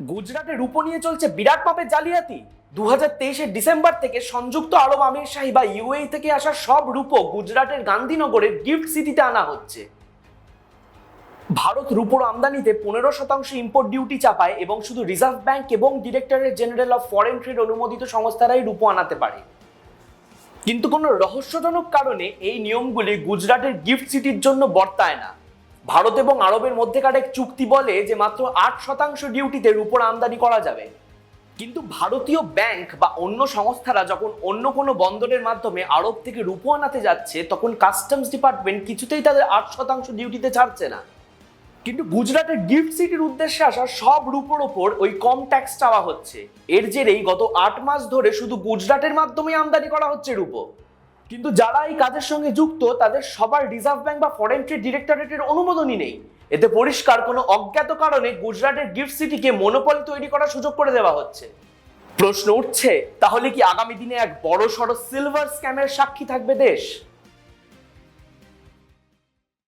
গুজরাটে রূপো নিয়ে চলছে বিরাট মাপের জালিয়াতি। দু হাজার ডিসেম্বর থেকে সংযুক্ত আরব আমির শাহী বা ইউএই থেকে আসা সব রূপো গুজরাটের গান্ধীনগরের গিফট সিটিতে আনা হচ্ছে। ভারত রূপোর আমদানিতে পনেরো শতাংশ ইম্পোর্ট ডিউটি চাপায় এবং শুধু রিজার্ভ ব্যাংক এবং directorate general of foreign trade অনুমোদিত সংস্থারাই রূপো আনাতে পারে। কিন্তু কোনো রহস্যজনক কারণে এই নিয়মগুলি গুজরাটের গিফট সিটির জন্য বর্তায় না। ভারত এবং আরবের মধ্যেকার এক চুক্তি বলে যে মাত্র আট শতাংশ ডিউটিতে রূপোর আমদানি করা যাবে। কিন্তু ভারতীয় ব্যাংক বা অন্য সংস্থারা যখন অন্য কোনো বন্দরের মাধ্যমে আরব থেকে রূপো আনাতে যাচ্ছে, তখন কাস্টমস ডিপার্টমেন্ট কিছুতেই তাদের আট শতাংশ ডিউটিতে ছাড়ছে না। কিন্তু গুজরাটের গিফট সিটির উদ্দেশ্যে আসা সব রূপোর ওপর ওই কম ট্যাক্স চাওয়া হচ্ছে। এর জেরেই গত আট মাস ধরে শুধু গুজরাটের মাধ্যমে আমদানি করা হচ্ছে রূপো। কিন্তু যারা এই কাজের সঙ্গে যুক্ত, তাদের সবার রিজার্ভ ব্যাংক বা ফরেন ট্রেড ডিরেক্টরেটের অনুমোদনই নেই। এতে পরিষ্কার কোনো অজ্ঞাত কারণে গুজরাটের গিফট সিটিকে মনোপলি তৈরি করার সুযোগ করে দেওয়া হচ্ছে। প্রশ্ন উঠছে, তাহলে কি আগামী দিনে এক বড় সড়ো সিলভার স্ক্যামের সাক্ষী থাকবে দেশ?